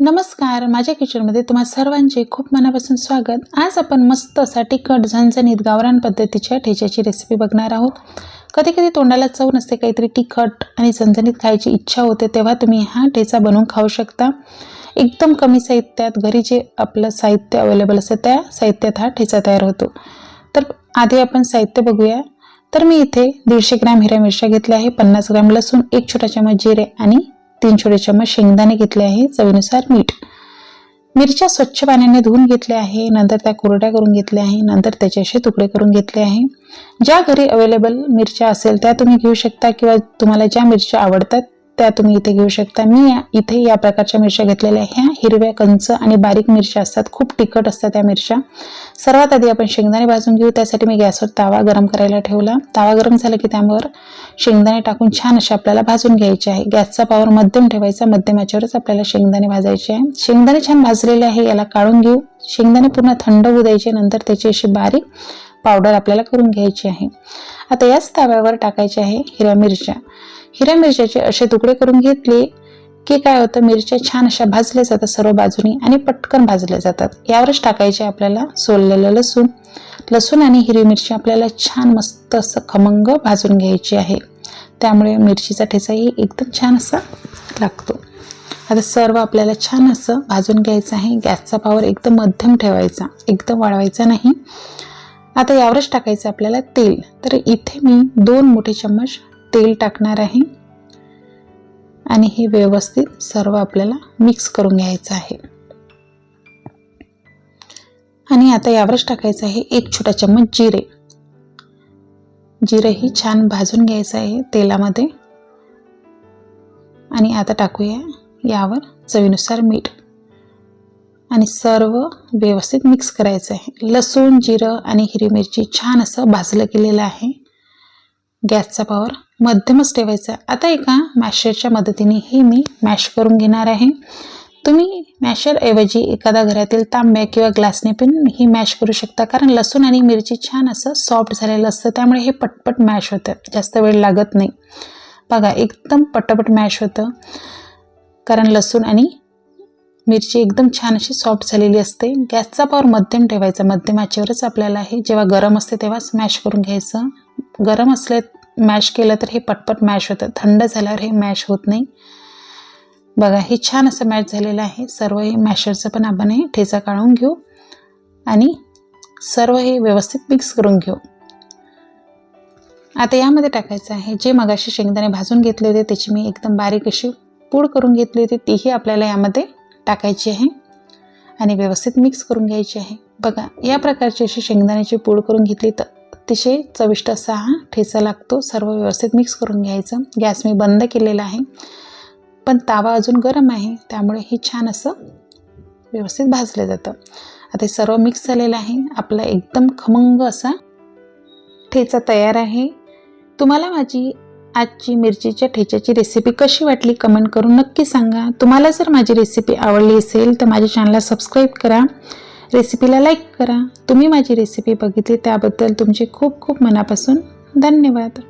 नमस्कार माझ्या किचनमध्ये तुम्हा सर्वांचे खूप मनापासून स्वागत. आज आपण मस्त असा तिखट झणझणीत गावरान पद्धतीच्या ठेच्याची रेसिपी बघणार आहोत. कधी कधी तोंडाला चव नसते काहीतरी तिखट आणि झणझणीत खायची इच्छा होते तेव्हा तुम्ही हा ठेचा बनवून खाऊ शकता. एकदम कमी साहित्यात घरी जे आपलं साहित्य अवेलेबल असतं त्या साहित्यात हा ठेचा तयार होतो. तर आधी आपण साहित्य बघूया. तर मी इथे दीडशे ग्रॅम हिरव्या मिरच्या घेतल्या आहे पन्नास ग्रॅम लसूण एक छोटा चमच जिरे आणि तीन छोटे चम्मच शेंगदाणे घेतले आहे चवीनुसार मीठ. मिरच्या स्वच्छ पाण्याने धुवून घेतल्या आहे नंतर त्या कोरड्या करून घेतल्या आहे नंतर त्याचे असे तुकडे करून घेतले आहे. ज्या घरी अवेलेबल मिरच्या असेल त्या तुम्ही घेऊ शकता किंवा तुम्हाला ज्या मिरच्या आवडतात त्या तुम्ही इथे घेऊ शकता. मी या- इथे या प्रकारच्या मिरच्या घेतलेल्या ह्या हिरव्या कंच आणि बारीक मिरच्या असतात. खूप तिखट असतात त्या मिरच्या. सर्वात आधी आपण शेंगदाणे भाजून घेऊ. त्यासाठी मी गॅसवर तावा गरम करायला ठेवला. तावा गरम झाला की त्यावर शेंगदाणे टाकून छान असे आपल्याला भाजून घ्यायचे आहे. गॅसचा पावर मध्यम ठेवायचा. मध्यम आपल्याला शेंगदाणे भाजायचे आहे. शेंगदाणे छान भाजलेले आहे. याला काढून घेऊ. शेंगदाणे पूर्ण थंड होऊ द्यायचे नंतर त्याची अशी बारीक पावडर आपल्याला करून घ्यायची आहे. आता याच तव्यावर टाकायचे आहे हिरव्या मिरच्या. हिरव्या मिरच्याचे असे तुकडे करून घेतले की काय होतं मिरच्या छान अशा भाजल्या जातात सर्व बाजूनी आणि पटकन भाजल्या जातात. यावरच टाकायचे आपल्याला सोललेलं लसूण. लसूण आणि हिरवी मिरची आपल्याला छान मस्त असं खमंग भाजून घ्यायची आहे. त्यामुळे मिरचीचा ठेचाही एकदम छान असा लागतो. आता सर्व आपल्याला छान असं भाजून घ्यायचं आहे. गॅसचा पावर एकदम मध्यम ठेवायचा. एकदम वाढवायचा नाही. आता यावरच टाकायचं आपल्याला तेल. तर इथे मी दोन मोठे चम्मच तेल टाकणार आहे. आणि हे व्यवस्थित सर्व आपल्याला मिक्स करून घ्यायचं आहे. आणि आता यावरच टाकायचं आहे एक छोटा चम्मच जिरे. जिरंही छान भाजून घ्यायचं आहे तेलामध्ये. आणि आता टाकूया यावर चवीनुसार मीठ आणि सर्व व्यवस्थित मिक्स करायचं आहे. लसूण जिरं आणि हिरवी मिरची छान असं भाजलं गेलेलं आहे. गॅसचा पॉवर मध्यमच ठेवायचा. आता एका मॅशरच्या मदतीने हे मी मॅश करून घेणार आहे. तुम्ही मॅशरऐवजी एखादा घरातील तांब्या किंवा ग्लासने पण ही मॅश करू शकता. कारण लसूण आणि मिरची छान असं सॉफ्ट झालेलं असतं. त्यामुळे हे पटपट मॅश होतं. जास्त वेळ लागत नाही. बघा एकदम पटपट मॅश होतं. कारण लसूण आणि मिरची एकदम छान अशी सॉफ्ट झालेली असते. गॅसचा पॉवर मध्यम ठेवायचा. मध्यम आचेवरच आपल्याला हे जेव्हा गरम असते तेव्हा स्मॅश करून घ्यायचं. गरम असले मॅश केलं तर हे पटपट मॅश होतं. थंड झाल्यावर हे मॅश होत नाही. बघा हे छान असं मॅश झालेलं आहे. सर्व हे मॅशरचं पण आपण हे ठेचा काढून घेऊ आणि सर्व हे व्यवस्थित मिक्स करून घेऊ. आता यामध्ये टाकायचं आहे. जे मगाशी शेंगदाणे भाजून घेतले होते त्याची मी एकदम बारीक अशी पूड करून घेतली होती तीही आपल्याला यामध्ये टाकायची आहे. आणि व्यवस्थित मिक्स करून घ्यायची आहे. बघा या प्रकारची अशी शेंगदाण्याची पूड करून घेतली तर अतिशय चविष्ट असा हा ठेचा लागतो. सर्व व्यवस्थित मिक्स करून घ्यायचं. गॅस मी बंद केलेला आहे. पण तावा अजून गरम आहे त्यामुळे हे छान असं व्यवस्थित भाजलं जातं. आता हे सर्व मिक्स झालेलं आहे. आपला एकदम खमंग असा ठेचा तयार आहे. तुम्हाला माझी आजची मिरचीच्या ठेच्याची रेसिपी कशी वाटली कमेंट करून नक्की सांगा. तुम्हाला जर माझी रेसिपी आवडली असेल तर माझ्या चॅनलला सबस्क्राईब करा. रेसिपीला लाईक करा. तुम्ही माझी रेसिपी बघितली त्याबद्दल तुमचे खूप खूप मनापासून धन्यवाद.